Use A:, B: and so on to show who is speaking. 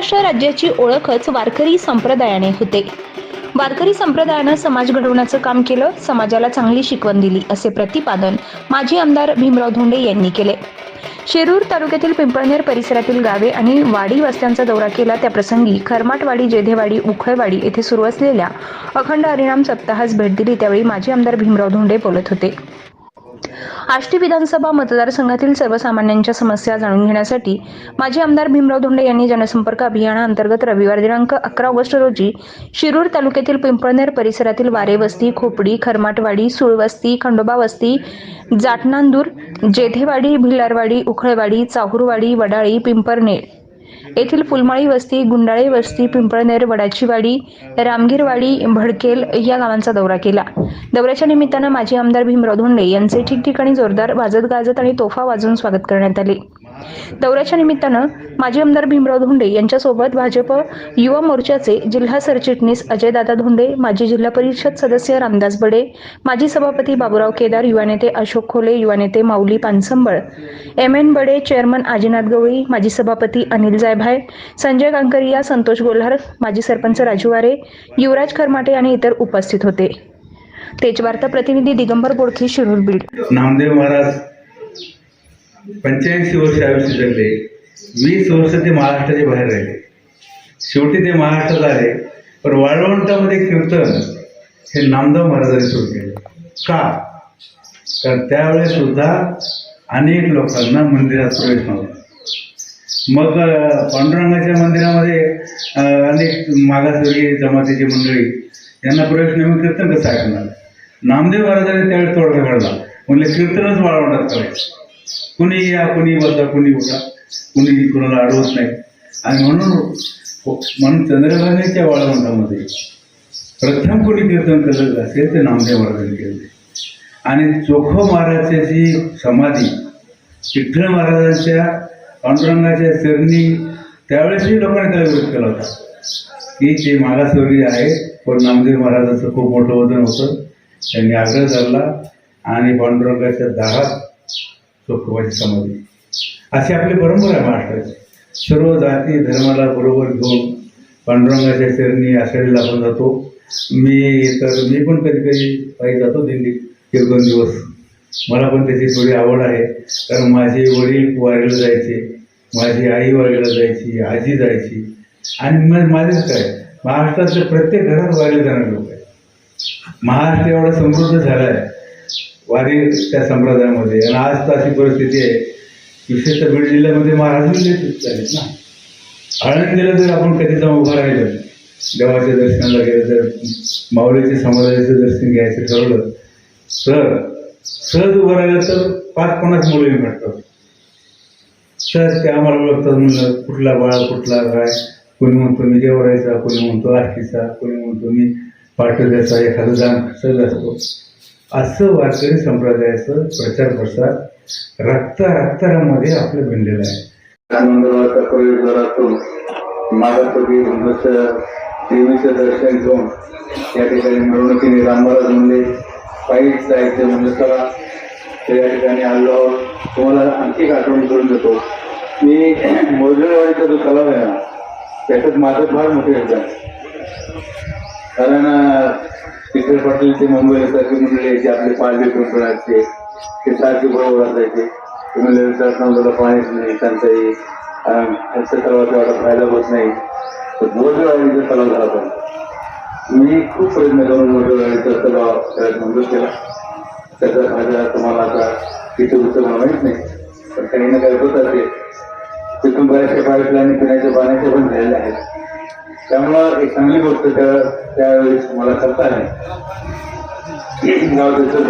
A: महाराष्ट्र राज्याची ओळखच वारकरी संप्रदायाने होते. वारकरी संप्रदायानं समाज घडवण्याचं काम केलं समाजाला चांगली शिकवण दिली असे प्रतिपादन माजी आमदार भीमराव धोंडे यांनी केले. शिरूर तालुक्यातील पिंपळनेर परिसरातील गावे आणि वाडी वस्त्यांचा दौरा केला. त्याप्रसंगी खरमाटवाडी जेधेवाडी उखळवाडी येथे सुरू असलेल्या अखंड हरिणाम सप्ताहास भेट दिली. त्यावेळी माजी आमदार भीमराव धोंडे बोलत होते. आष्टी विधानसभा मतदारसंघातील सर्वसामान्यांच्या समस्या जाणून घेण्यासाठी माजी आमदार भीमराव धोंडे यांनी जनसंपर्क अभियानाअंतर्गत रविवार दिनांक अकरा ऑगस्ट रोजी शिरूर तालुक्यातील पिंपळनेर परिसरातील वारे वस्ती खोपडी खरमाटवाडी सुळवस्ती खंडोबा वस्ती जाटनांदूर जेथेवाडी भिलारवाडी उखळवाडी चाहुरवाडी वडाळी पिंपरनेर येथील फुलमाळी वस्ती गुंडाळे वस्ती पिंपळनेर वडाचीवाडी रामगीरवाडी भडकेल या गावांचा दौरा केला. दौऱ्याच्या निमित्तानं माजी आमदार भीमराव धोंडे यांचे ठिकठिकाणी जोरदार वाजत गाजत आणि तोफा वाजवून स्वागत करण्यात आले. दौऱ्याच्या निमित्तानं माजी आमदार भीमराव धोंडे यांच्यासोबत भाजप युवा मोर्चाचे जिल्हा सरचिटणीस अजयदादा धोंडे माजी जिल्हा परिषद सदस्य रामदास बडे माजी सभापती बाबूराव केदार युवा नेते अशोक खोले युवा नेते Mauli Pansambal M N Bade chairman Ajinath Gawali माजी सभापती अनिल जायभाय संजय गांकरिया संतोष गोल्हार माजी सरपंच राजू वारे युवराज खरमाटे आणि इतर उपस्थित होते. तेजवार्ता प्रतिनिधी दिगंबर बोडखे शिरूर बीड.
B: नामदेव महाराज पंच्याऐंशी वर्ष आयुष्य जगले. वीस वर्ष ते महाराष्ट्राच्या बाहेर राहिले. शेवटी ते महाराष्ट्रात आले. पण वाळवंटामध्ये कीर्तन हे नामदेव महाराजांनी सुरू केलं. का? कारण त्यावेळेस सुद्धा अनेक लोकांना मंदिरात प्रवेश नव्हता. मग पांडुरंगाच्या मंदिरामध्ये अनेक मागासवर्गीय जमातीची मंडळी यांना प्रवेश नेहमी कीर्तन कसं ऐकणार? नामदेव महाराजांनी त्यावेळेस तोडगा काढला. म्हणले कीर्तनच वाळवंटात करायचं. कुणी या कुणी बसा कुणी उठा कुणी कुणाला अडवत नाही. आणि म्हणून हो, म्हणून चंद्रभागेच्या वाळवंटामध्ये प्रथम कोणी कीर्तन करत असेल ते नामदेव महाराजांनी केले. आणि चोखो महाराजाची समाधी विठ्ठल महाराजांच्या पांडुरंगाच्या चरणी त्यावेळेसही लोकांनी त्याला विरोध केला होता. की ते मागासवर्गीय आहे पण नामदेव महाराजाचं खूप मोठं वजन होतं. त्यांनी आग्रह धरला आणि पांडुरंगाच्या दारात चोखोबाची समाधी. अशी आपली परंपरा आहे महाराष्ट्राची. सर्व जाती धर्माला बरोबर घेऊन पांडुरंगाच्या चरणी आषाढीला आपण जातो. मी तर मी पण कधी कधी पायी जातो दिल्लीत एक दोन दिवस. मला पण त्याची थोडी आवड आहे. कारण माझे वडील वारीला जायचे माझी आई वारीला जायची आजी जायची. आणि मग माझेच काय? महाराष्ट्रातल्या प्रत्येक घरात वारीला जाणारे लोक आहेत. महाराष्ट्र एवढा समृद्ध झाला आहे. वारी त्या संप्रदायामध्ये. आणि आज तर अशी परिस्थिती आहे विशेषतः बीड जिल्ह्यामध्ये महाराज झालेत ना. आळंदीला जर आपण कधी जाऊन उभं राहिलं देवाच्या दर्शनाला गेलं तर माऊलीच्या समाजाचं दर्शन घ्यायचं ठरवलं. तर सहज उभं राहिलं तर पाच पन्नास मुलं भेटतात. सहज ते आम्हाला ओळखतात म्हणलं कुठला बाळ कुठला काय? कोणी म्हणतो मी देवरायचा कोणी म्हणतो आरतीचा कोणी म्हणतो मी पाठवल्याचा एखादा जाण. सहज असतो. असं वारकरी संप्रदायाचं प्रचार प्रसार रक्ता रक्तारामध्ये आपलं भिनलेलं आहे.
C: आनंदवाचा प्रयोग घरातून मागासवर्गीय देवीचं दर्शन घेऊन या ठिकाणी मिरवणुकीने रामराज म्हणले पायी जायचं म्हणजे चला. तर या ठिकाणी आलो आहोत. तुम्हाला आणखी एक आठवण करून देतो. मी मोजळवाडीचा जो तलाव आहे ना त्याच्यात माझं फार मोठे योगदान कारण तिथे पाटील ते मुंबई सारखे मंडळी यायचे आपले पालवे पिंपळाचे ते सारखे बरोबर असायचे. ते म्हणजे विचारताना पाणीच नाही टंचाई अं, तलावाचा एवढा फायदा होत नाही. तर मोजळवाडीचा तलाव झाला पण मी खूप प्रयत्न करून मोजळवाडीचा तलाव त्याला मंजूर केला. त्याचा फायदा तुम्हाला आता किती उत्तर मला माहीत नाही. पण काही ना काही होत असेल. तिथून बऱ्याचशा पाईपलाईन पिण्याच्या पाण्याच्या पण झालेल्या आहेत. त्यामुळं एक चांगली गोष्ट त्या त्यावेळेस मला करता आहे गाव त्याचं